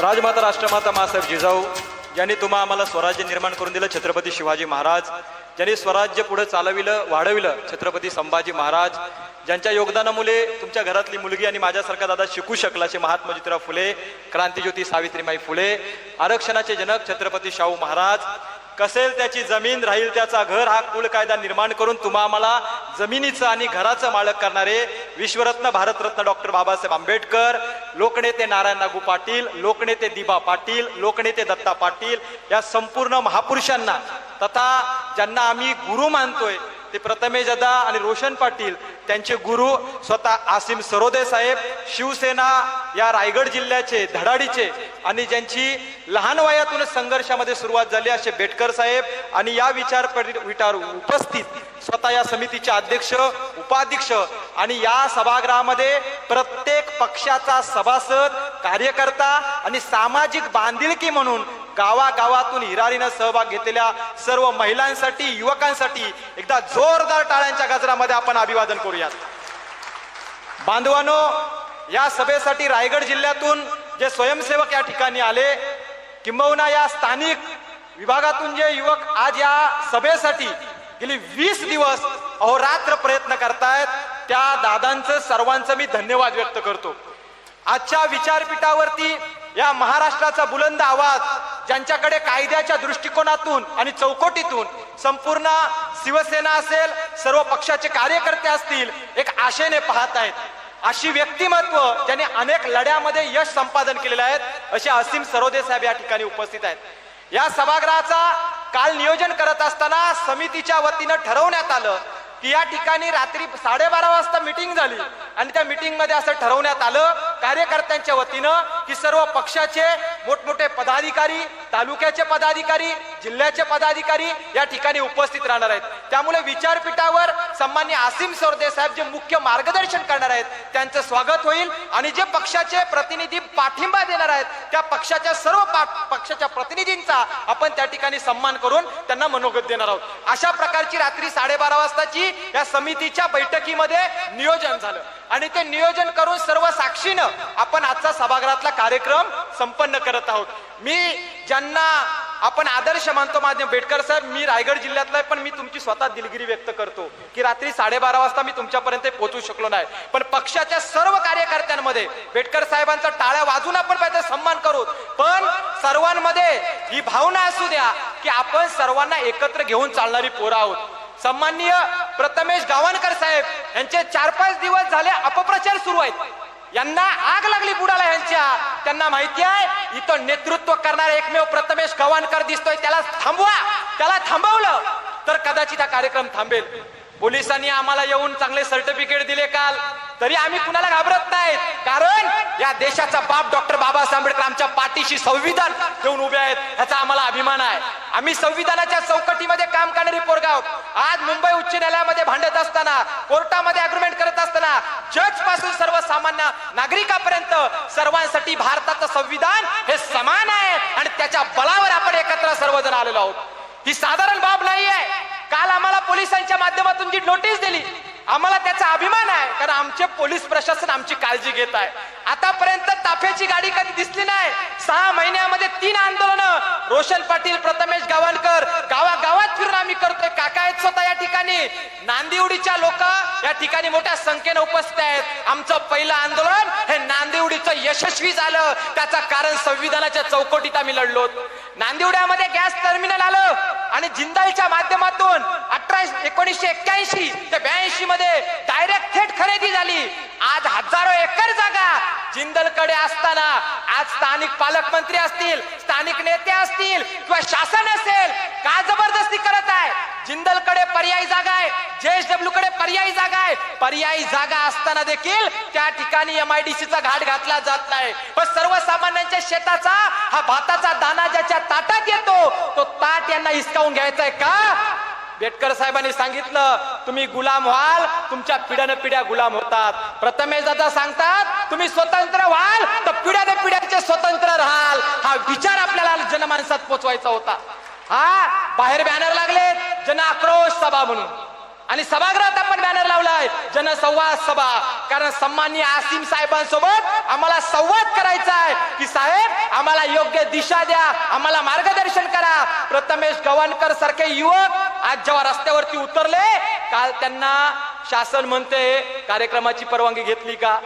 राजमाता राष्ट्रमाता मासाहेब जिजाऊ ज्यांनी तुम्हा आम्हाला स्वराज्य निर्माण करून दिलं छत्रपती शिवाजी महाराज. ज्यांनी स्वराज्य पुढे चालविलं वाढविलं छत्रपती संभाजी महाराज. ज्यांच्या योगदानामुळे तुमच्या घरातली मुलगी आणि माझ्यासारखा दादा शिकू शकला असे महात्मा ज्योतिराव फुले क्रांतीज्योती सावित्रीमाई फुले. आरक्षणाचे जनक छत्रपती शाहू महाराज. कसेल त्याची जमीन राहील त्याचा घर हा कुल कायदा निर्माण करून तुम्हा आम्हाला जमिनीचं आणि घराचं मालक करणारे विश्वरत्न भारतरत्न डॉक्टर बाबासाहेब आंबेडकर लोकनेते नारायण नागू पाटील लोकनेते दिबा पाटील लोकनेते दत्ता पाटील या संपूर्ण महापुरुषांना तथा ज्यांना आम्ही गुरु मानतोय ते प्रथमेश दादा आणि रोशन पाटील त्यांचे गुरु स्वतः आसिम सरोदे साहेब शिवसेना या रायगड जिल्ह्याचे धडाडीचे आणि ज्यांची लहान वयातूनच संघर्षामध्ये सुरुवात झाली असे बेटकर साहेब आणि या विचार विचार उपस्थित स्वतः या समितीचे अध्यक्ष उपाध्यक्ष आणि या सभागृहामध्ये प्रत्येक पक्षाचा सभासद कार्यकर्ता आणि सामाजिक बांधिलकी म्हणून गावागावातून हिरारीनं सहभाग घेतलेल्या सर्व महिलांसाठी युवकांसाठी एकदा जोरदार टाळ्यांच्या गजरामध्ये आपण अभिवादन करूयात. बांधवानो या सभेसाठी रायगड जिल्ह्यातून जे स्वयंसेवक या ठिकाणी आले किंबहुना या स्थानिक विभागातून जे युवक आज या सभेसाठी गेली वीस दिवस अहोरात्र प्रयत्न करतायत त्या दादांचं सर्वांचं मी धन्यवाद व्यक्त करतो. आजच्या विचारपीठावरती या महाराष्ट्राचा बुलंद आवाज ज्यांच्याकडे कायद्याच्या दृष्टिकोनातून आणि चौकटीतून संपूर्ण शिवसेना असेल सर्व पक्षाचे कार्यकर्ते असतील एक आशेने पाहत आहेत. अशी व्यक्तिमत्व ज्यांनी अनेक लढ्यामध्ये यश संपादन केलेले आहेत असे असीम सरोदे साहेब या ठिकाणी उपस्थित आहेत. या सभागृहाचा काल नियोजन करत असताना समितीच्या वतीनं ठरवण्यात आलं की या ठिकाणी रात्री साडेबारा वाजता मिटिंग झाली आणि त्या मिटिंगमध्ये असं ठरवण्यात आलं कार्यकर्त्यांच्या वतीनं की सर्व पक्षाचे मोठमोठे पदाधिकारी तालुक्याचे पदाधिकारी जिल्ह्याचे पदाधिकारी या ठिकाणी उपस्थित राहणार आहेत. त्यामुळे विचारपीठावर सन्मान्य आसिम सरदे साहेब जे मुख्य मार्गदर्शन करणार आहेत त्यांचं स्वागत होईल आणि जे पक्षाचे प्रतिनिधी पाठिंबा देणार आहेत त्या पक्षाच्या सर्व पा- पक्षाच्या प्रतिनिधींचा आपण त्या ठिकाणी सन्मान करून त्यांना मनोगत देणार आहोत. अशा प्रकारची रात्री साडेबारा वाजताची या समितीच्या बैठकीमध्ये नियोजन झालं. आणि ते नियोजन करून सर्व साक्षीनं आपण आजचा सभागृहातला कार्यक्रम संपन्न करत आहोत. मी ज्यांना आपण आदर्श मानतो माझे बेटकर साहेब मी रायगड जिल्ह्यातला आहे पण मी तुमची स्वतः दिलगिरी व्यक्त करतो की रात्री साडेबारा वाजता मी तुमच्यापर्यंत पोहोचू शकलो नाही. पण पक्षाच्या सर्व कार्यकर्त्यांमध्ये बेटकर साहेबांचा टाळ्या वाजून आपण पाहिजे सन्मान करू. पण सर्वांमध्ये ही भावना असू द्या की आपण सर्वांना एकत्र घेऊन चालणारी पोरं आहोत. सन्माननीय प्रथमेश गावणकर साहेब यांचे चार पाच दिवस झाले अपप्रचार सुरू आहेत. यांना आग लागली बुडाला यांच्या. त्यांना माहिती आहे इथं नेतृत्व करणारा एकमेव प्रथमेश गव्हाणकर दिसतोय. त्याला थांबवा त्याला थांबवलं. तर कदाचित हा कार्यक्रम थांबेल. पोलिसांनी आम्हाला येऊन चांगले सर्टिफिकेट दिले काल. तरी आम्ही कुणाला घाबरत नाहीत. कारण या देशाचा बाप डॉक्टर बाबासाहेब आंबेडकर आमच्या पाठीशी संविधान घेऊन उभे आहेत ह्याचा आम्हाला अभिमान आहे. आम्ही संविधानाच्या चौकटीमध्ये काम करणारी पोरगाव आज मुंबई उच्च न्यायालयामध्ये भांडत असताना कोर्टामध्ये अग्रीमेंट करत असताना जजपासून सर्वसामान्य नागरिकापर्यंत सर्वांसाठी भारताचं संविधान हे समान आहे आणि त्याच्या बळावर आपण एकत्र सर्वजण आलेलो आहोत. ही साधारण बाब नाही आहे काल आम्हाला पोलिसांच्या माध्यमातून जी नोटीस दिली आम्हाला त्याचा अभिमान आहे कारण आमचे पोलीस प्रशासन आमची काळजी घेत आहे. आतापर्यंत ताफ्याची गाडी कधी दिसली नाही. सहा महिन्यामध्ये तीन आंदोलन. रोशन पाटील प्रथमेश गावणकर गावागावात फिरून आम्ही करतोय. काका आहेत स्वतः या ठिकाणी. नांदिवडीच्या लोक या ठिकाणी मोठ्या संख्येने उपस्थित आहेत. आमचं पहिलं आंदोलन हे नांदिवडीचं यशस्वी झालं. त्याचं कारण संविधानाच्या चौकटीत आम्ही लढलो नांदिवड्यामध्ये गॅस टर्मिनल आलं आणि जिंदालच्या माध्यमातून अठरा एकोणीसशे एक्क्याऐंशी ते ब्याऐंशी मध्ये डायरेक्ट थेट खरेदी झाली. आज हजारो एकर जागा जिंदलकडे असताना आज स्थानिक पालकमंत्री असतील स्थानिक नेते असतील किंवा शासन असेल का जबरदस्ती करत आहे? जिंदलकडे पर्यायी जागा आहे. जेएसडब्ल्यू कडे पर्यायी जागा आहे. पर्यायी जागा असताना देखील त्या ठिकाणी एमआयडीसीचा घाट घातला जात नाही. पण सर्वसामान्यांच्या शेताचा हा भाताचा दाना ज्याच्या ताटात येतो तो ताट यांना हिसकावून घ्यायचा आहे का? बेटकर साहेबांनी सांगितलं तुम्ही गुलाम व्हाल तुमच्या पिढ्यानं पिढ्या गुलाम होतात. प्रथमेश दादा सांगतात तुम्ही स्वतंत्र व्हाल तर पिढ्याने पिढ्याचे स्वतंत्र राहाल. हा विचार आपल्याला जनमानसात पोचवायचा होता. हा बाहेर बॅनर लागले जन आक्रोश सभा म्हणून. आणि सभागृहात आपण बॅनर लावलाय जनसंवाद सभा. कारण सन्माननीय आसिम साहेबांसोबत आम्हाला संवाद करायचा आहे. की साहेब आम्हाला योग्य दिशा द्या आम्हाला मार्गदर्शन करा. प्रथमेश गवाणकर सारखे युवक आज जेव्हा रस्त्यावरती उतरले काल त्यांना शासन म्हणते कार्यक्रमाची परवानगी घेतली का?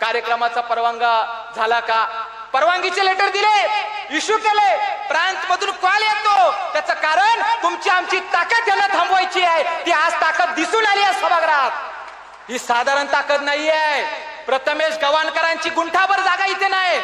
कार्यक्रमाचा परवानगा झाला का? परवानगीचे लेटर दिले इश्यू केले प्रांत मधून कॉल येतो. त्याचं कारण तुमची आमची ताकद यांना थांबवायची आहे. ती आज ताकद दिसून आली आहे सभागृहात. ही साधारण ताकद नाही आहे प्रथमेश गवाणकरांची गुंठाभर जागा इथे नाही.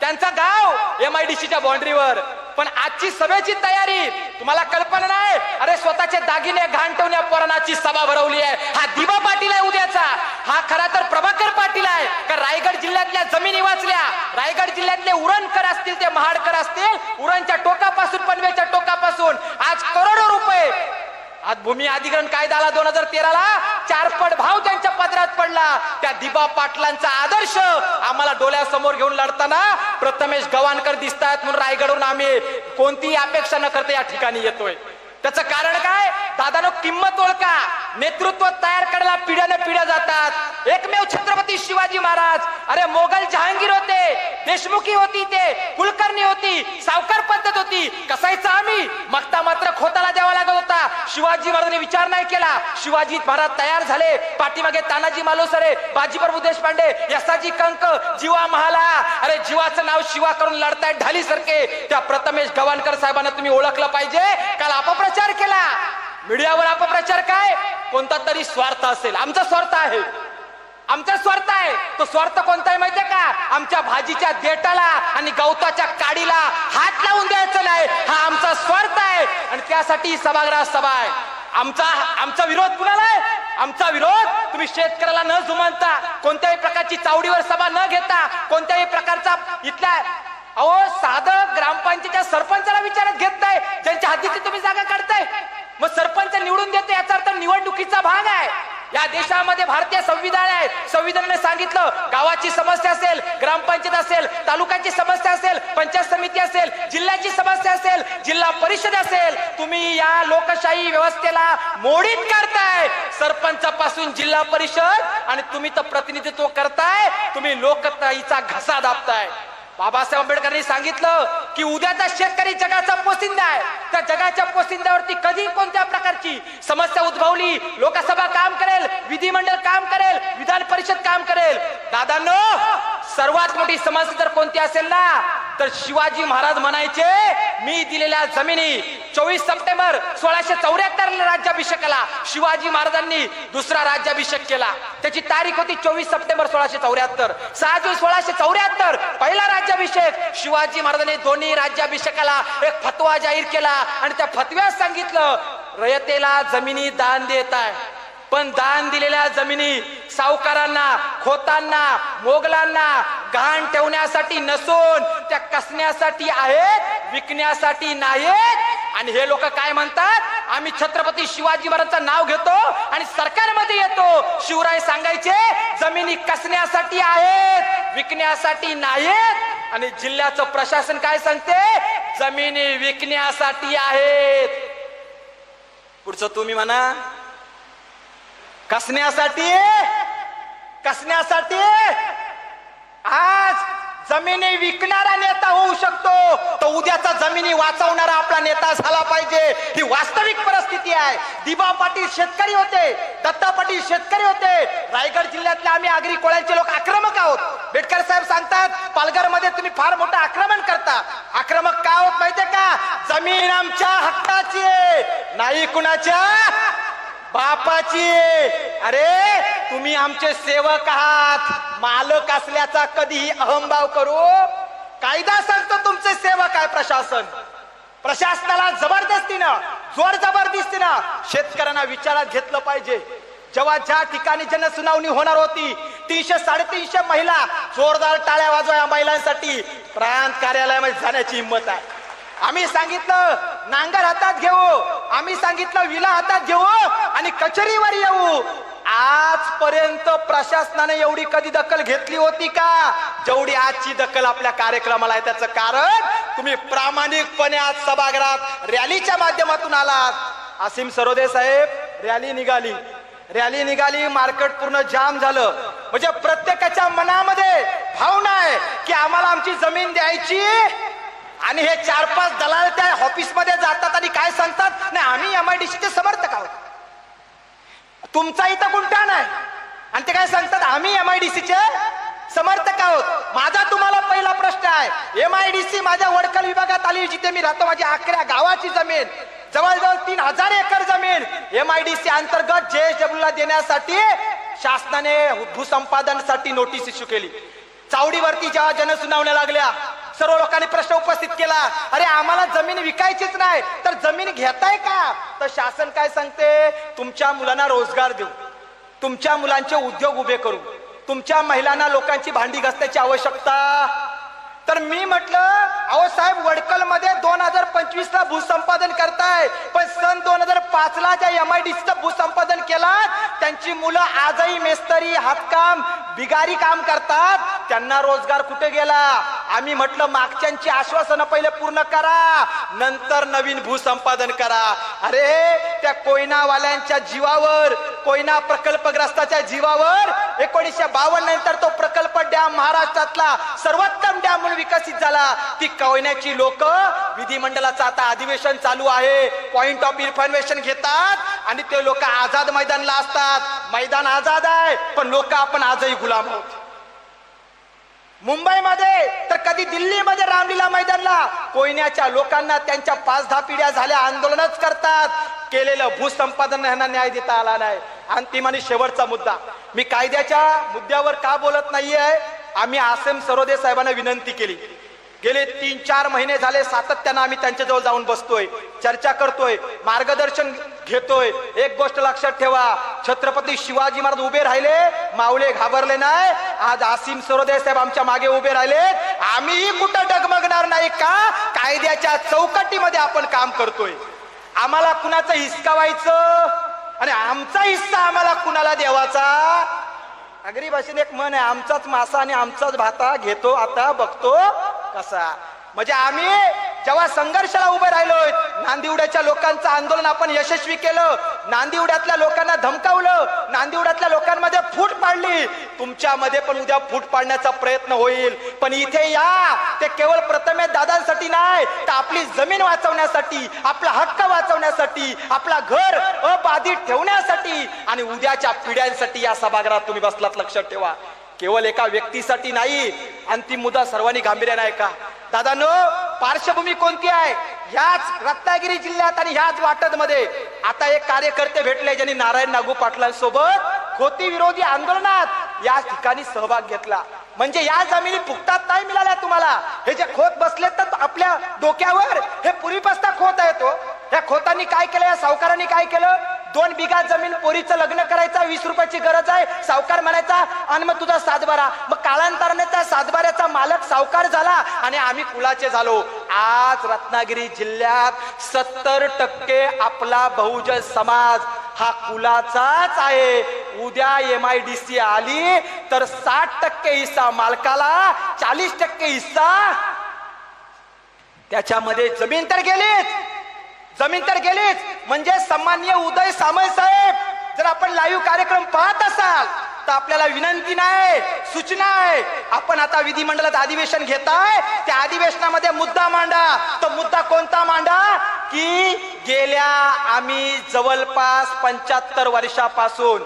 त्यांचा गाव एम आय डी सीच्या बाउंड्रीवर पण आजची सभेची तयारी तुम्हाला कल्पना नाही? अरे स्वतःचे दागिने घाण ठेवण्या पोरणाची सभा भरवली आहे. हा दिवा पाटील आहे उद्याचा. हा खरा तर प्रभाकर पाटील आहे. का रायगड जिल्ह्यातल्या जमिनी वाचल्या? रायगड जिल्ह्यातले उरणकर असतील ते महाडकर असतील? उरणच्या टोकापासून पनवेच्या टोकापासून. आज करोडो रुपये आज भूमी अधिग्रहण कायदा दोन हजार तेराला चारपट भाव त्यांच्या पदरात पडला. त्या दिबा पाटलांचा आदर्श आम्हाला डोळ्यासमोर घेऊन लढताना प्रथमेश गवाणकर दिसतात म्हणून रायगडहून आम्ही कोणतीही अपेक्षा न करता या ठिकाणी येतोय. त्याचं कारण काय? दादानो किंमत ओळखा. नेतृत्व तयार करायला पिढ्याने पिढ्या जातात. एकमेव छत्रपती शिवाजी महाराज. अरे मोगल जहांगीर होते देशमुखी होती ते कुलकर्णी होती सावकार पद्धत होती. कसायचं आम्ही? मक्ता मात्र खोताला द्यावा लागत होता. शिवाजी महाराजांनी विचार नाही केला. शिवाजी महाराज तयार झाले. पाठीमागे तानाजी मालोसरे बाजीप्रभू देशपांडे यसाजी कंक जीवा महाला. अरे जीवाचं नाव शिवा करून लढतायत ढाली सारखे त्या प्रथमेश गवाणकर साहेबांना तुम्ही ओळखलं पाहिजे. काल अपप्रचार केला. मीडियावर अपप्रचार काय? कोणता तरी स्वार्थ असेल. आमचा स्वार्थ आहे. आमचा स्वार्थ आहे. तो स्वार्थ कोणता आहे माहितीये का? आमच्या भाजीच्या देटाला आणि गवताच्या काडीला हात लावून द्यायचा नाही. हा आमचा स्वार्थ आहे. आणि त्यासाठी सभागृहात सभागृह सभा आहे. आमचा आमचा विरोध कुणाला आहे? आमचा विरोध? तुम्ही शेतकऱ्याला न जुमानता कोणत्याही प्रकारची चावडीवर सभा न घेता कोणत्याही प्रकारचा इथल्या अहो साधं ग्रामपंचायतच्या सरपंचाला विचारात घेत नाही. ज्यांच्या हद्दीची तुम्ही जागा काढ मग सरपंच निवडून देते याचा अर्थ निवडणुकीचा भाग आहे. या देशामध्ये भारतीय संविधान आहे. संविधानाने सांगितलं गावाची समस्या असेल ग्रामपंचायत असेल तालुक्याची समस्या असेल पंचायत समिती असेल जिल्ह्याची समस्या असेल जिल्हा परिषद असेल तुम्ही या लोकशाही व्यवस्थेला मोडीत करताय सरपंचापासून जिल्हा परिषद आणि तुम्ही तर प्रतिनिधित्व करताय. तुम्ही लोकशाहीचा घसा दाबताय. बाबासाहेब आंबेडकरांनी सांगितलं की उद्याचा शेतकरी जगाचा पोसिंदा आहे. त्या जगाच्या पोसिंद्यावरती कधी कोणत्या प्रकारची समस्या उद्भवली? लोकसभा काम करेल विधिमंडळ काम करेल विधान परिषद काम करेल. दादांनो सर्वात मोठी समस्या जर कोणती असेल ना? तर शिवाजी महाराज म्हणायचे मी दिलेल्या जमिनी चोवीस सप्टेंबर सोळाशे चौऱ्याहत्तर राज्याभिषेकाला. शिवाजी महाराजांनी दुसरा राज्याभिषेक केला. त्याची तारीख होती चोवीस सप्टेंबर सोळाशे चौऱ्याहत्तर. सहा जून सोळाशे चौऱ्याहत्तर पहिला राज्याभिषेक. शिवाजी महाराजांनी दोन्ही राज्याभिषेकाला एक फतवा जाहीर केला आणि त्या फतव्यात सांगितलं रयतेला जमिनी दान देत आहे पण दान दिलेल्या जमिनी सावकारांना खोतांना मोगलांना घाण ठेवण्यासाठी नसून त्या कसण्यासाठी आहेत विकण्यासाठी नाहीत. आणि हे लोक काय म्हणतात? आम्ही छत्रपती शिवाजी महाराजांचं नाव घेतो आणि सरकारमध्ये येतो. शिवराय सांगायचे जमिनी कसण्यासाठी आहेत विकण्यासाठी नाहीत. आणि जिल्ह्याचं प्रशासन काय सांगते? जमिनी विकण्यासाठी आहेत. पुढचं तुम्ही म्हणा. कसण्यासाठी? कसण्यासाठी? आज जमिनी विकणारा नेता होऊ शकतो तो उद्याचा जमिनी वाचवणारा आपला नेता झाला पाहिजे. ही वास्तविक परिस्थिती आहे. दिबा पाटील शेतकरी होते दत्ता पाटील शेतकरी होते. रायगड जिल्ह्यातले आम्ही आगरी कोळ्यांचे लोक आक्रमक आहोत. बेटकर साहेब सांगतात पालघरमध्ये तुम्ही फार मोठं आक्रमण करता. आक्रमक का आहोत माहितीये का? जमीन आमच्या हक्काची आहे. नाही कुणाच्या बापाची. अरे तुम्ही आमचे सेवक आहात. मालक असल्याचा कधीही अहंभाव करू. कायदा सांगतो तुमचे सेवक आहे प्रशासन. प्रशासनाला जबरदस्तीनं जोर जबरदस्तीनं शेतकऱ्यांना विचारात घेतलं पाहिजे. जेव्हा ज्या ठिकाणी जनसुनावणी होणार होती तीनशे साडेतीनशे महिला जोरदार टाळ्या वाजवा या महिलांसाठी प्रांत कार्यालयामध्ये जाण्याची हिंमत आहे. आम्ही सांगितलं नांगर हातात घेऊ. आम्ही सांगितलं विला हातात घेऊ. कचेरीवर येऊ. आजपर्यंत प्रशासनाने एवढी कधी दखल घेतली होती का? जेवढी आजची दखल आपल्या कार्यक्रमाला आहे त्याचं कारण तुम्ही प्रामाणिकपणे आज सभागृहात रॅलीच्या माध्यमातून आलात. असीम सरोदे साहेब रॅली निघाली. रॅली निघाली मार्केट पूर्ण जाम झालं. म्हणजे प्रत्येकाच्या मनामध्ये भावना आहे की आम्हाला आमची जमीन द्यायची आणि हे चार पाच दलाल त्या ऑफिसमध्ये जातात आणि काय सांगतात? नाही आम्ही एम आय डी चे समर्थक आहोत. तुमचा इथं गुंठा नाही. आणि ते काय सांगतात आम्ही एम आय डी सीचे समर्थक आहोत. माझा तुम्हाला पहिला प्रश्न आहे. एम आय डी सी माझ्या वडकल विभागात आली जिथे मी राहतो. माझी अकरा गावाची जमीन जवळजवळ तीन हजार एकर जमीन एम आय डी सी अंतर्गत जे ला देण्यासाठी शासनाने भूसंपादनासाठी नोटीस इश्यू केली. चावडीवरती जेव्हा जनसुनावण्या लागल्या सर्व लोकांनी प्रश्न उपस्थित केला. अरे आम्हाला जमीन विकायचीच नाही. तर जमीन घेताय का? तर शासन काय सांगते? तुमच्या मुलांना रोजगार देऊ. तुमच्या मुलांचे उद्योग उभे करू. तुमच्या महिलांना लोकांची भांडी घासण्याची आवश्यकता. तर मी म्हटलं अहो साहेब वडकलमध्ये दोन हजार पंचवीस ला भूसंपादन करताय. पण सन दोन हजार पाच ला ज्या एम आय डी भूसंपादन केला त्यांची मुलं आजही मेस्तरी हातकाम बिगारी काम करतात. त्यांना रोजगार कुठे गेला? आम्ही म्हटलं मागच्यांची आश्वासनं पहिले पूर्ण करा नंतर नवीन भूसंपादन करा. अरे त्या कोयनावाल्यांच्या जीवावर कोयना प्रकल्पग्रस्ताच्या जीवावर एकोणीसशे बावन्न नंतर तो प्रकल्प डॅम महाराष्ट्रातला सर्वोत्तम डॅम म्हणून विकसित झाला. ती कोयन्याची लोक विधिमंडळाचं आता अधिवेशन चालू आहे. पॉइंट ऑफ इन्फॉर्मेशन घेतात आणि ते लोक आझाद मैदानला असतात. मैदान आझाद आहे पण लोक आपण आजही गुलाम आहोत. मुंबईमध्ये तर कधी दिल्लीमध्ये रामलीला मैदानला कोयन्याच्या लोकांना त्यांच्या पाच दहा पिढ्या झाल्या आंदोलनच करतात. केलेलं भूसंपादन यांना न्याय देता आला नाही. अंतिम आणि शेवटचा मुद्दा. मी कायद्याच्या मुद्द्यावर का बोलत नाहीये? आम्ही आसेम सरोदे साहेबांना विनंती केली. गेले तीन चार महिने झाले सातत्यानं आम्ही त्यांच्याजवळ जाऊन बसतोय चर्चा करतोय मार्गदर्शन घेतोय. एक गोष्ट लक्षात ठेवा छत्रपती शिवाजी महाराज उभे राहिले मावळे घाबरले नाही. आज आसिम सरोदय साहेब आमच्या मागे उभे राहिले. आम्हीही कुठं डगमगणार नाही का? कायद्याच्या चौकटीमध्ये आपण काम करतोय. आम्हाला कुणाचं हिसकावायचं आणि आमचा हिस्सा आम्हाला कुणाला देवाचा आगरी भाषेत एक मन आहे आमचाच मासा आणि आमचाच भाता घेतो आता बघतो. कसा? म्हणजे आम्ही जेव्हा संघर्षाला उभे राहिलोय नांदिवड्याच्या लोकांचं आंदोलन आपण यशस्वी केलं नांदिवड्यातल्या लोकांना धमकावलं नांदिवड्यातल्या लोकांमध्ये फूट पाडली. तुमच्यामध्ये पण उद्या फूट पाडण्याचा प्रयत्न होईल. पण इथे या ते केवळ प्रथमे दादांसाठी नाही तर आपली जमीन वाचवण्यासाठी आपला हक्क वाचवण्यासाठी आपला घर अबाधित ठेवण्यासाठी आणि उद्याच्या पिढ्यांसाठी या सभागृहात तुम्ही बसलात लक्षात ठेवा. केवळ एका व्यक्तीसाठी नाही अंतिम मुद्दा सर्वांनी गांभीर्याने ऐका. दादानो पार्श्वभूमी कोणती आहे? ह्याच रत्नागिरी जिल्ह्यात आणि ह्याच वाटत मध्ये आता एक कार्यकर्ते भेटले ज्यांनी नारायण नागू पाटलांसोबत खोती विरोधी आंदोलनात या ठिकाणी सहभाग घेतला. म्हणजे या जमिनी फुकटात नाही मिळाल्या तुम्हाला. हे जे खोत बसले तर आपल्या डोक्यावर हे पूर्वीपासता खोत आहे तो हो. या खोतांनी काय केलं या सावकारांनी काय केलं? दोन बिघा जमीन पोरीचं लग्न करायचा वीस रुपयाची गरज आहे. सावकार म्हणायचा आणि मग तुझा सातबारा. मग कालांतराने त्या सातबाऱ्याचा मालक सावकार झाला आणि आम्ही कुलाचे झालो. आज रत्नागिरी जिल्ह्यात सत्तर टक्के आपला बहुजन समाज हा कुलाचाच आहे. उद्या एम आय डी सी आली तर साठ टक्के हिस्सा मालकाला चाळीस टक्के हिस्सा त्याच्यामध्ये जमीन तर गेलीच. जमीन तर गेलीच. म्हणजे सन्मान्य उदय सामय साहेब जर आपण लाईव्ह कार्यक्रम पाहत असाल तर आपल्याला विनंती नाही सूचना आहे. आपण आता विधिमंडळात अधिवेशन घेताय. त्या अधिवेशनामध्ये मुद्दा मांडा. तो मुद्दा कोणता मांडा? की गेल्या आम्ही जवळपास पंच्याहत्तर वर्षापासून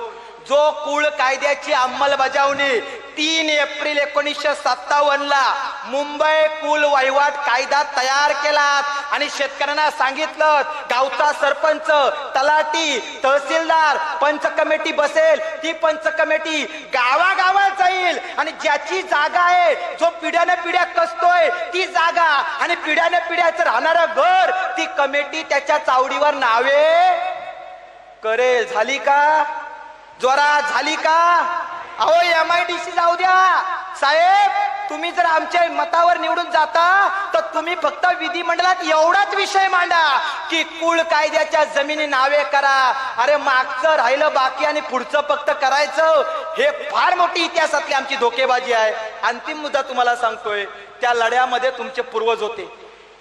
जो कुळ कायद्याची अंमलबजावणी तीन एप्रिल एकोणीसशे सत्तावन्न ला मुंबई कुल वहिवाट कायदा तयार केला आणि शेतकऱ्यांना सांगितलं गावचा सरपंच तलाटी तहसीलदार पंच कमिटी बसेल ती पंच कमिटी गावागावात जाईल. आणि ज्याची जागा आहे जो पिढ्याने पिढ्या कसतोय ती जागा. आणि पिढ्याने पिढ्याचं राहणारं घर ती कमिटी त्याच्या चावडीवर नावे करेल. झाली का? जोरा झाली का? अहो एम आय डी सी जाऊ द्या. साहेब तुम्ही जर आमच्या मतावर निवडून जाता तर तुम्ही फक्त विधिमंडळात एवढाच विषय मांडा की कुळ कायद्याच्या जमिनी नावे करा. अरे मागचं राहिलं बाकी आणि पुढचं फक्त करायचं हे फार मोठी इतिहासातली आमची धोकेबाजी आहे. अंतिम मुद्दा तुम्हाला सांगतोय त्या लढ्यामध्ये तुमचे पूर्वज होते.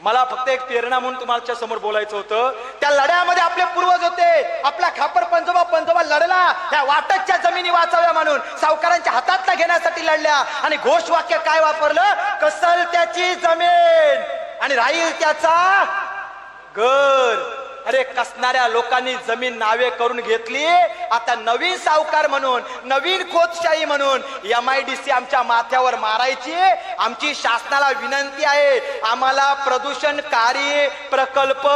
मला फक्त एक प्रेरणा म्हणून तुमच्यासमोर बोलायचं होतं. त्या लढ्यामध्ये आपले पूर्वज होते. आपला पंजोबा त्या वाटतच्या जमिनी वाचवल्या म्हणून सावकारांच्या हातातला घेण्यासाठी लढल्या. आणि घोषवाक्य काय वापरलं? कसल त्याची जमीन. आणि राहील त्याचा घर. अरे कसणाऱ्या लोकांनी जमीन नावे करून घेतली? आता नवीन सावकार म्हणून नवीन खोदशाही म्हणून एम आय डी सी आमच्या माथ्यावर मारायची. आमची शासनाला विनंती आहे. आम्हाला प्रदूषणकारी प्रकल्प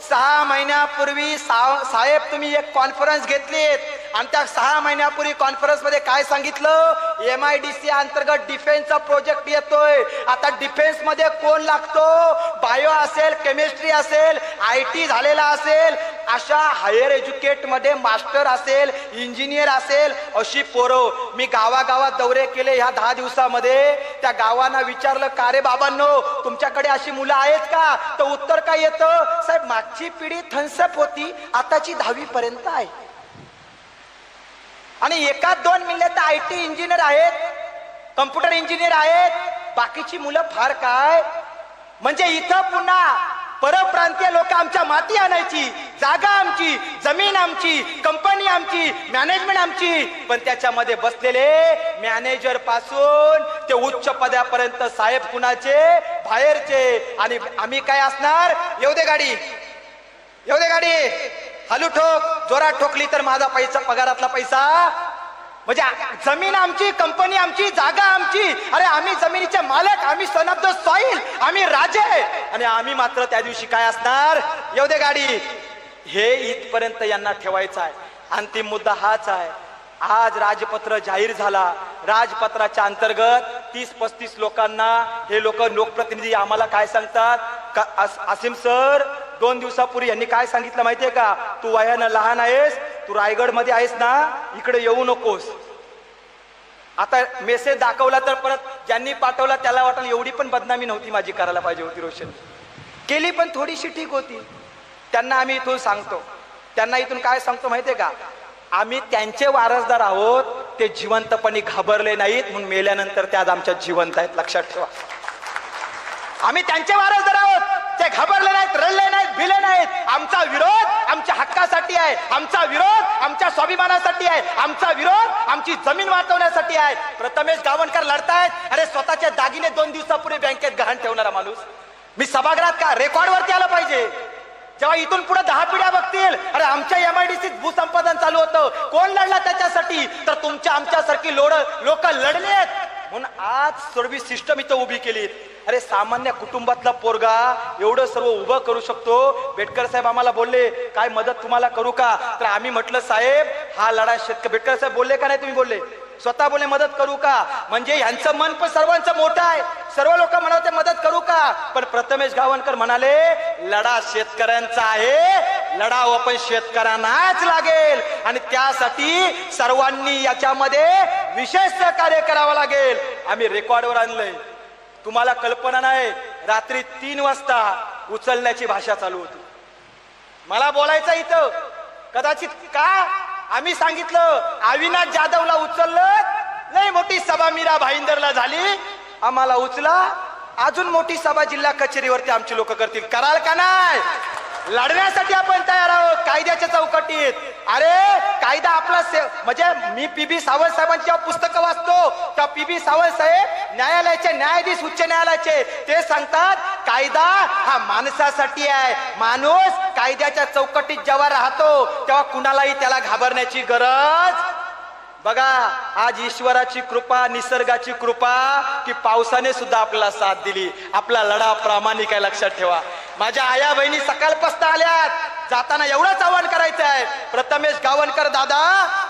सहा महिन्यापूर्वी सा- साहेब तुम्ही एक कॉन्फरन्स घेतलीत. आणि त्या सहा महिन्यापूर्वी कॉन्फरन्समध्ये काय सांगितलं? एम आय डी सी अंतर्गत डिफेन्सचा प्रोजेक्ट येतोय. आता डिफेन्समध्ये कोण लागतो? बायो असेल केमिस्ट्री असेल आय टी झालेला असेल अशा हायर एज्युकेटमध्ये मास्टर असेल इंजिनियर असेल अशी पोरं. मी गावागावात दौरे केले ह्या दहा दिवसामध्ये. त्या गावांना विचारलं का रे बाबांनो तुमच्याकडे अशी मुलं आहेत का? तर उत्तर काय येतं? साहेब मागची पिढी थनसप होती आताची दहावी पर्यंत आहे. आणि एका दोन मिनिटात तर आय टी इंजिनियर आहेत कम्प्युटर इंजिनियर आहेत बाकीची मुलं फार काय? म्हणजे इथं पुन्हा परप्रांतीय लोक आमच्या माती आणायची जागा आमची जमीन आमची कंपनी आमची मॅनेजमेंट आमची. पण त्याच्यामध्ये बसलेले मॅनेजरपासून ते उच्च पदापर्यंत साहेब कुणाचे? बाहेरचे. आणि आम्ही काय असणार? येऊ दे गाडी. येऊ दे गाडी. हलू ठोक जोरात ठोकली तर माझा पैसा पगारातला पैसा. म्हणजे जमीन आमची कंपनी आमची जागा आमची. अरे आम्ही जमिनीचे मालक आम्ही सन ऑफ द सॉइल आम्ही राजे. आणि आम्ही मात्र त्या दिवशी काय असणार? येऊ दे गाडी. हे इथपर्यंत यांना ठेवायचं आहे. अंतिम मुद्दा हाच आहे. आज राजपत्र जाहीर झाला. राजपत्राच्या अंतर्गत तीस पस्तीस लोकांना हे लोक लोकप्रतिनिधी आम्हाला काय सांगतात? का अस- असीम सर दोन दिवसापूर्वी यांनी काय सांगितलं माहितीये का? तू वयानं लहान आहेस तू रायगडमध्ये आहेस ना इकडे येऊ नकोस. आता मेसेज दाखवला तर परत ज्यांनी पाठवला त्याला वाटलं एवढी पण बदनामी नव्हती माझी करायला पाहिजे होती रोशन. केली पण थोडीशी ठीक होती. त्यांना आम्ही इथून सांगतो. त्यांना इथून काय सांगतो माहितीये का? आम्ही त्यांचे वारसदार आहोत ते जिवंतपणे घाबरले नाहीत म्हणून मेल्यानंतर त्या आमच्या जिवंत आहेत लक्षात ठेवा. आम्ही त्यांचे वारसदार आहोत. ते घाबरले नाहीत रडले नाहीत भिले नाहीत. आमचा विरोध आमच्या हक्कासाठी आहे. आमचा विरोध आमच्या स्वाभिमानासाठी आहे. आमचा विरोध आमची जमीन वाचवण्यासाठी आहे. प्रथमेश गावणकर लढतायत. अरे स्वतःचे दागिने दोन दिवसापूर्वी बँकेत गहाण ठेवणारा माणूस. मी सभागृहात का? रेकॉर्ड वरती आलं पाहिजे. जेव्हा इथून पुढे दहा पिढ्या बघतील. अरे आमच्या एमआयडीसीत भूसंपादन चालू होतं. कोण लढला त्याच्यासाठी? तर तुमच्या आमच्यासारखी लोड लोक लढलेत. म्हणून आज सर्व्हिस सिस्टम इथं उभी केलीत. अरे सामान्य कुटुंबातला पोरगा एवढं सर्व उभं करू शकतो. बेटकर साहेब आम्हाला बोलले काय मदत तुम्हाला करू का? तर आम्ही म्हटलं साहेब हा लढा शेतकरी बेटकर साहेब बोलले का नाही तुम्ही बोलले? स्वतः बोले मदत करू का? म्हणजे यांचं मन पण सर्वांचं मोठं आहे. सर्व लोक म्हणते मदत करू का? पण प्रथमेश गावणकर म्हणाले लढा शेतकऱ्यांचा आहे. लढाव आपण शेतकऱ्यांनाच लागेल. आणि त्यासाठी सर्वांनी याच्यामध्ये विशेष सहकार्य करावं लागेल. आम्ही रेकॉर्डवर आणलंय. तुम्हाला कल्पना नाही रात्री तीन वाजता उचलण्याची भाषा चालू होती. मला बोलायचं इथं. कदाचित का? आम्ही सांगितलं अविनाश जाधवला उचललं लय मोठी सभा मीरा भाईंदरला झाली. आम्हाला उचला. अजून मोठी सभा जिल्हा कचेरीवरती आमची लोक करतील. कराल का नाही? लढण्यासाठी आपण तयार आहोत. कायद्याच्या चौकटीत. अरे कायदा आपला म्हणजे मी पी बी सावंत साहेबांची पुस्तकं वाचतो त्या पी बी सावंत साहेब न्यायालयाचे न्यायाधीश उच्च न्यायालयाचे. ते सांगतात कायदा हा माणसासाठी आहे. माणूस कायद्याच्या चौकटीत जेव्हा राहतो तेव्हा कुणालाही त्याला घाबरण्याची गरज बघा आज ईश्वराची कृपा निसर्गाची कृपा की पावसाने सुद्धा आपल्याला साथ दिली. आपला लढा प्रामाणिक आहे लक्षात ठेवा. माझ्या आया बहिणी सकाळपासून आल्यात. जाताना एवढंच आव्हान करायचं आहे प्रथमेश गावणकर दादा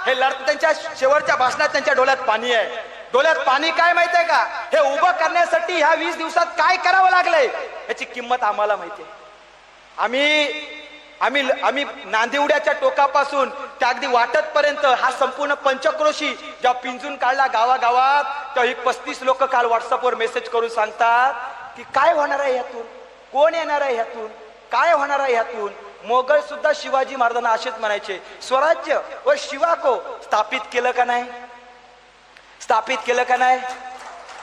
हे लढत त्यांच्या शेवटच्या भाषणात त्यांच्या डोळ्यात पाणी आहे. डोळ्यात पाणी काय माहितीये का? हे उभं करण्यासाठी ह्या वीस दिवसात काय करावं लागलंय? याची किंमत आम्हाला माहिती आहे. आम्ही आम्ही आम्ही नांदिवड्याच्या टोकापासून त्या अगदी वाटत पर्यंत हा संपूर्ण पंचक्रोशी जेव्हा पिंजून काढला गावागावात तेव्हा ही पस्तीस लोक काल व्हॉट्सअपवर मेसेज करून सांगतात की काय होणार आहे यातून? कोण येणार आहे ह्यातून? काय होणार आहे ह्यातून? मोगल सुद्धा शिवाजी महाराजांना असेच म्हणायचे स्वराज्य व शिवाको स्थापित केलं का नाही? स्थापित केलं का नाही?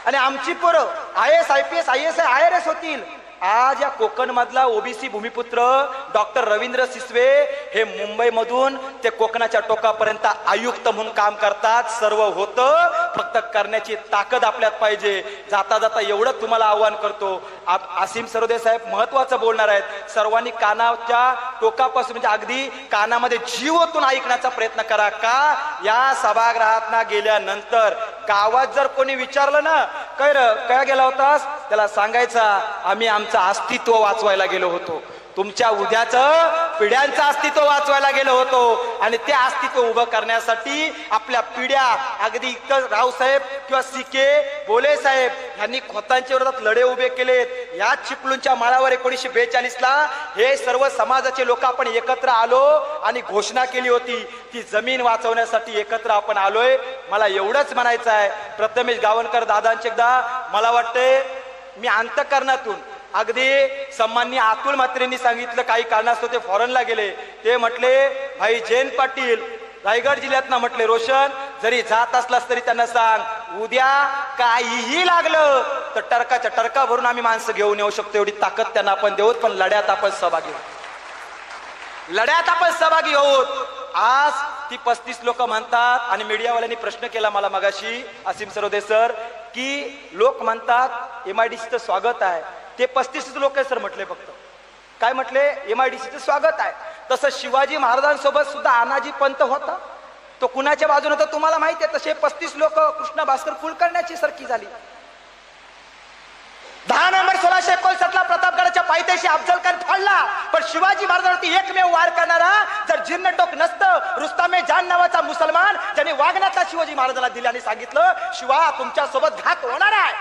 आणि आमची पोरं I S I P S I S I R S होतील. आज या कोकण मधला ओबीसी भूमिपुत्र डॉक्टर रवींद्र सिसवे हे मुंबईमधून ते कोकणाच्या टोकापर्यंत आयुक्त म्हणून काम करतात. सर्व होतं. फक्त करण्याची ताकद आपल्यात पाहिजे. जाता जाता एवढं तुम्हाला आव्हान करतो. आप- आसिम सरोदे साहेब महत्वाचं बोलणार आहेत. सर्वांनी कानाच्या टोकापासून म्हणजे अगदी कानामध्ये जीवतून ऐकण्याचा प्रयत्न करा का? या सभागृहात गेल्यानंतर गावात जर कोणी विचारलं ना काय र काय गेला होतास? त्याला सांगायचा आम्ही आमचं अस्तित्व वाचवायला गेलो होतो. तुमच्या उद्याचं पिढ्यांचं अस्तित्व वाचवायला गेलो होतो. आणि ते अस्तित्व उभं करण्यासाठी आपल्या पिढ्या अगदी इतर रावसाहेब किंवा सिके बोले साहेब यांनी खोतांच्या विरोधात लढे उभे केलेत. या चिपळूणच्या माळावर एकोणीसशे बेचाळीस ला हे सर्व समाजाचे लोक आपण एकत्र आलो आणि घोषणा केली होती. ती जमीन वाचवण्यासाठी एकत्र आपण आलोय. मला एवढंच म्हणायचं आहे. प्रथमेश गावणकर दादांचे एकदा मला वाटते मी अंतकरणातून. अगदी सन्मान्य अतुल म्हात्रेंनी सांगितलं काही कारणास्तव ते फॉरेनला गेले. ते म्हटले भाई जैन पाटील रायगड जिल्ह्यात म्हटले रोशन. जरी जात असलास तरी त्यांना सांग उद्या काहीही लागलं तर टरकाच्या टरका भरून आम्ही माणसं घेऊन येऊ शकतो. एवढी ताकद त्यांना आपण देऊत पण लढ्यात आपण सहभागी होऊ. लढ्यात आपण सहभागी होत आज ती पस्तीस लोक म्हणतात आणि मीडियावाल्यांनी प्रश्न केला मला मगाशी असीम सरोदे सर की लोक म्हणतात एम आय डी सीचं स्वागत आहे. ते पस्तीस लोक आहे सर म्हटले फक्त. काय म्हटले? एम आय डी सीचं स्वागत आहे. तसं शिवाजी महाराजांसोबत सुद्धा अनाजी पंत होता. तो कुणाच्या बाजूने होता तुम्हाला माहिती आहे तसे पस्तीस लोक कृष्ण भास्कर कुलकर्ण्याची सरकी झाली. दहा नंबर सोळाशे एकोणसाठला प्रतापगडाच्या पायथ्याशी अफजल खान फाडला. पण शिवाजी महाराजांवरती एकमेव वार करणारा जर जीर्ण टोक नसतं रुस्तामे जान नावाचा मुसलमान ज्याने वागण्याचा शिवाजी महाराजाला दिला आणि सांगितलं शिवा तुमच्यासोबत घात होणार आहे.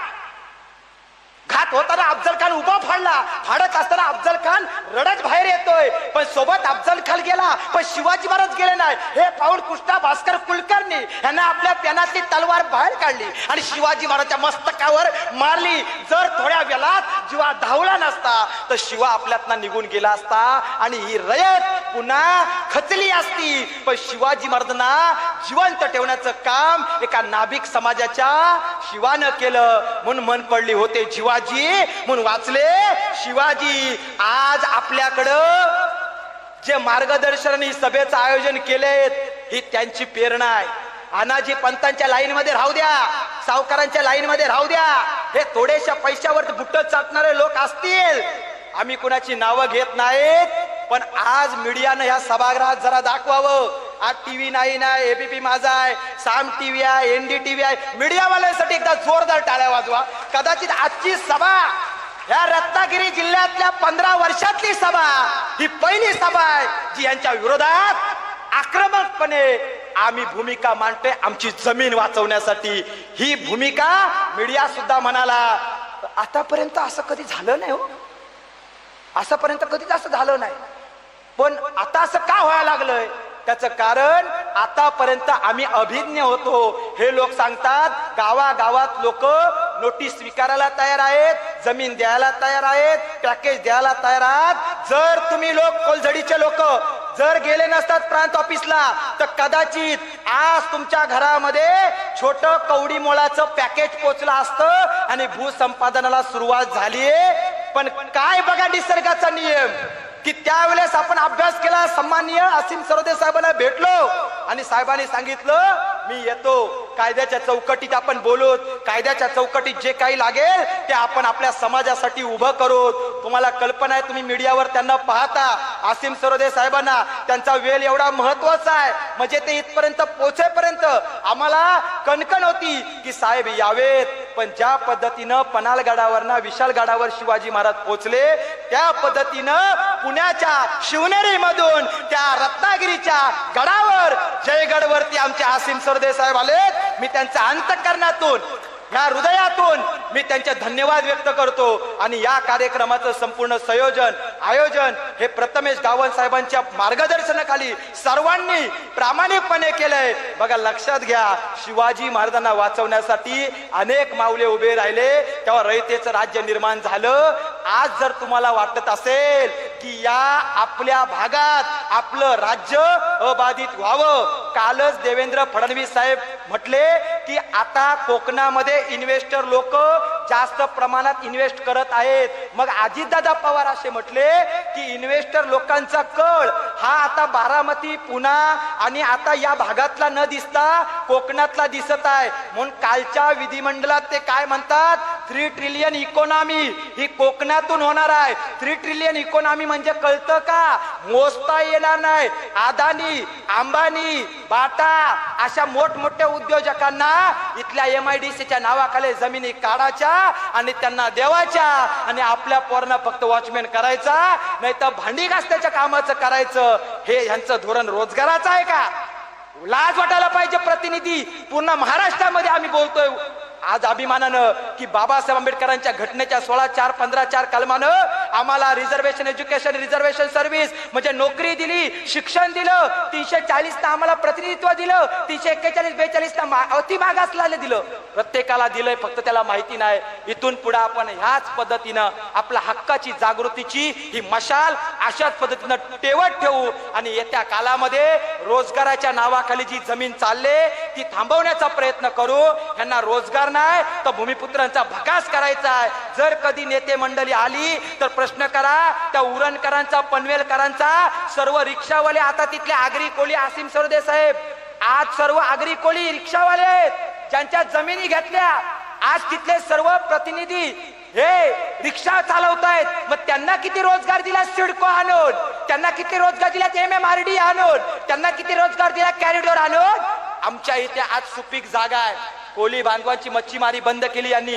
घात होताना अफजल खान उभा फाडला. फाडत असताना अफजल खान रडत बाहेर येतोय. पण सोबत अफजल खान गेला पण शिवाजी महाराज गेले नाही. हे पाहून कृष्णा भास्कर कुलकर्णी यांना आपल्या पेनातली तलवार बाहेर काढली आणि शिवाजी महाराजच्या मस्तकावर मारली. जर थोड्या वेळात जीवा धावला नसता तर शिवा आपल्यातनं निघून गेला असता आणि ही रयत पुन्हा खचली असती. पण शिवाजी महाराजांना जिवंत ठेवण्याचं काम एका नाभिक समाजाच्या शिवानं केलं. म्हणून मन पडली होते शिवाजी म्हणून वाचले शिवाजी आज आपल्याकडं जे मार्गदर्शन ही सभेचं आयोजन केलेत ही त्यांची प्रेरणा आहे. अनाजी पंतांच्या लाईन मध्ये राहू द्या सावकारांच्या लाईन मध्ये राहू द्या. हे थोड्याशा पैशावर बुट्ट चाटणारे लोक असतील. आम्ही कुणाची नावं घेत नाहीत पण आज मीडियानं ह्या सभागृहात जरा दाखवावं. आज टीव्ही नाही ना एबीपी माझा आहे साम टीव्ही आहे एनडी टीव्ही आहे. मीडियावाल्यांसाठी एकदा जोरदार टाळ्या वाजवा. कदाचित आजची सभा या रत्नागिरी जिल्ह्यातल्या पंधरा वर्षातली सभा ही पहिली सभा आहे जी यांच्या विरोधात आक्रमकपणे आम्ही भूमिका मांडतोय आमची जमीन वाचवण्यासाठी. ही भूमिका मीडिया सुद्धा म्हणाला आतापर्यंत असं कधी झालं नाही हो. आतापर्यंत कधीच असं झालं नाही. पण आता असं का व्हायला लागलंय? त्याचं कारण आतापर्यंत आम्ही अभिज्ञ होतो. हे लोक सांगतात गावागावात लोक नोटीस स्वीकारायला तयार आहेत जमीन द्यायला तयार आहेत पॅकेज द्यायला तयार आहात. जर तुम्ही लोक कोलझडीचे लोक जर गेले नसतात प्रांत ऑफिसला तर कदाचित आज तुमच्या घरामध्ये छोट कवडी मोळाचं पॅकेज पोचलं असतं आणि भूसंपादनाला सुरुवात झालीये. पण काय बघा निसर्गाचा नियम? की त्यावेळेस आपण अभ्यास केला सन्माननीय असीम सरोदे साहेबांना भेटलो आणि साहेबांनी सांगितलं मी येतो. कायद्याच्या चौकटीत आपण बोलू कायद्याच्या चौकटीत जे काही लागेल ते आपण आपल्या समाजासाठी उभं करू तुम्हाला कल्पना आहे तुम्ही मीडियावर त्यांना पाहता. आसिम सरोदे साहेबांना त्यांचा वेल एवढा महत्त्वाचा आहे. म्हणजे ते इथपर्यंत पोहोचेपर्यंत आम्हाला कणकण होती की साहेब यावेत. पण ज्या पद्धतीनं पनाल गडावरनं विशाल गडावर शिवाजी महाराज पोहोचले त्या पद्धतीनं पुण्याच्या शिवनेरीमधून त्या रत्नागिरीच्या गडावर जयगडवरती आमच्या आमचे आसिम सरदे साहेब मी त्यांच्या अंतकरणातून ह्या हृदयातून मी त्यांचे धन्यवाद व्यक्त करतो. आणि या कार्यक्रमाचं संपूर्ण संयोजन आयोजन हे प्रथमेश गावन साहेबांच्या मार्गदर्शनाखाली सर्वांनी प्रामाणिकपणे केलंय. बघा लक्षात घ्या शिवाजी महाराजांना वाचवण्यासाठी अनेक माऊले उभे राहिले. तेव्हा रयतेचं राज्य निर्माण झालं. आज जर तुम्हाला वाटत असेल की या आपल्या भागात आपलं राज्य अबाधित व्हावं. कालच देवेंद्र फडणवीस साहेब म्हटले की आता कोकणामध्ये इन्व्हेस्टर लोक जास्त प्रमाणात इन्व्हेस्ट करत आहेत. मग अजितदादा पवार असे म्हटले की इन्व्हेस्टर लोकांचा कळ हा आता बारामती पुणा आणि आता या भागातला न दिसता कोकणातला दिसत आहे. म्हणून कालच्या विधिमंडळात ते काय म्हणतात? थ्री ट्रिलियन इकॉनॉमी ही कोकणातून होणार आहे. थ्री ट्रिलियन इकॉनॉमी म्हणजे कळतं का? मोजता येणार नाही. अदानी अंबानी बाटा अशा मोठमोठ्या उद्योजकांना इथल्या एम आय डी सीच्या नावाखाली जमिनी काढायच्या आणि त्यांना देवाच्या आणि आपल्या पोरांना फक्त वॉचमॅन करायचा नाही तर भांडी घासण्याच्या कामाचं करायचं. हे ह्यांचं धोरण रोजगाराचं आहे का? लाज वाटायला पाहिजे प्रतिनिधी. पूर्ण महाराष्ट्रामध्ये आम्ही बोलतोय. आज अभिमानानं की बाबासाहेब आंबेडकरांच्या घटनेच्या सोळा चार पंधरा चार कलमानं आम्हाला रिझर्वेशन एज्युकेशन रिझर्वेशन सर्व्हिस म्हणजे नोकरी दिली शिक्षण दिलं तीनशे चाळीस आम्हाला प्रतिनिधित्व दिलं तीनशे एक्केचाळीस बेचाळीस अति मागासला दिलं. प्रत्येकाला दिलंय फक्त त्याला माहिती नाही. इथून पुढे आपण ह्याच पद्धतीनं आपल्या हक्काची जागृतीची ही मशाल अशाच पद्धतीनं टेवत ठेवू. आणि येत्या कालामध्ये रोजगाराच्या नावाखाली जी जमीन चालले ती थांबवण्याचा प्रयत्न करू. यांना रोजगार नाही तर भूमिपुत्रांचा भकास करायचा आहे. जर कधी नेते मंडळी आली तर प्रश्न करा त्या उरणकरांचा पनवेलकरांचा सर्व रिक्षावाले आता तिथले आगरी कोळी आसिम सरदे साहेब. आज सर्व आगरी कोळी रिक्षावाले आहेत ज्यांच्या जमिनी घेतल्या. आज तिथले सर्व प्रतिनिधी हे रिक्षा चालवतायत. मग त्यांना किती रोजगार दिला सिडको आणून? त्यांना किती रोजगार दिला एम एम आर डी आणून? त्यांना किती रोजगार दिला कॅरिडोर आणून? आमच्या इथे आज सुपीक जागा आहे. कोळी बांधवांची मच्छीमारी बंद केली यांनी.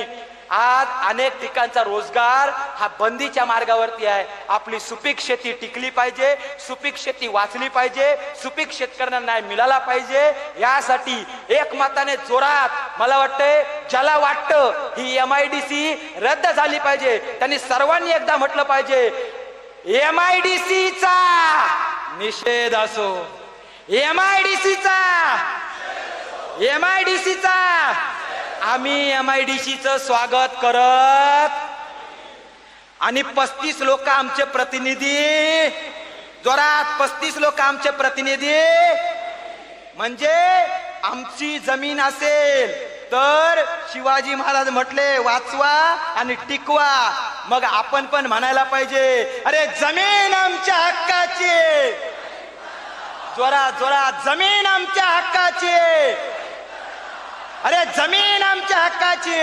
आज अनेक ठिकाणचा रोजगार हा बंदीच्या मार्गावरती आहे. आपली सुपीक शेती टिकली पाहिजे सुपीक शेती वाचली पाहिजे सुपीक शेतकऱ्यांना न्याय मिळाला पाहिजे. यासाठी एकमताने जोरात मला वाटतंय ज्याला वाटतं ही एम आय डी सी रद्द झाली पाहिजे. त्यांनी सर्वांनी एकदा म्हटलं पाहिजे एम आय डी सीचा निषेध असो. एम आय डी सीचा एम आय डी सीचा आम्ही एम आय डी सीचं स्वागत करत आणि पस्तीस लोक आमचे प्रतिनिधी जोरात पस्तीस लोक आमचे प्रतिनिधी. म्हणजे आमची जमीन असेल तर शिवाजी महाराज म्हटले वाचवा आणि टिकवा. मग आपण पण म्हणायला पाहिजे अरे जमीन आमच्या हक्काची जोरात जोरात जमीन आमच्या हक्काची अरे जमीन आमच्या हक्काची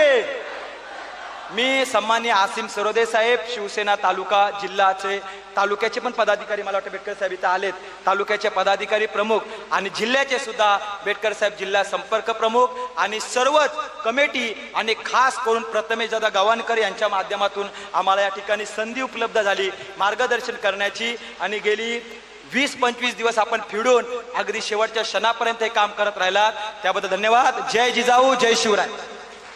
मी सन्मान्य आसिम सरोदे साहेब शिवसेना तालुका जिल्हाचे तालुक्याचे पण पदाधिकारी मला वाटतं बेटकर साहेब इथं आलेत. तालुक्याचे पदाधिकारी प्रमुख आणि जिल्ह्याचे सुद्धा बेटकर साहेब जिल्हा संपर्क प्रमुख आणि सर्वच कमिटी आणि खास करून प्रथमेश दादा गवाणकर यांच्या माध्यमातून आम्हाला या ठिकाणी संधी उपलब्ध झाली. मार्गदर्शन करण्याची आणि गेली वीस पंचवीस दिवस आपण फिडून अगदी शेवटच्या क्षणापर्यंत हे काम करत राहिलात. त्याबद्दल धन्यवाद. जय जिजाऊ जय शिवराय.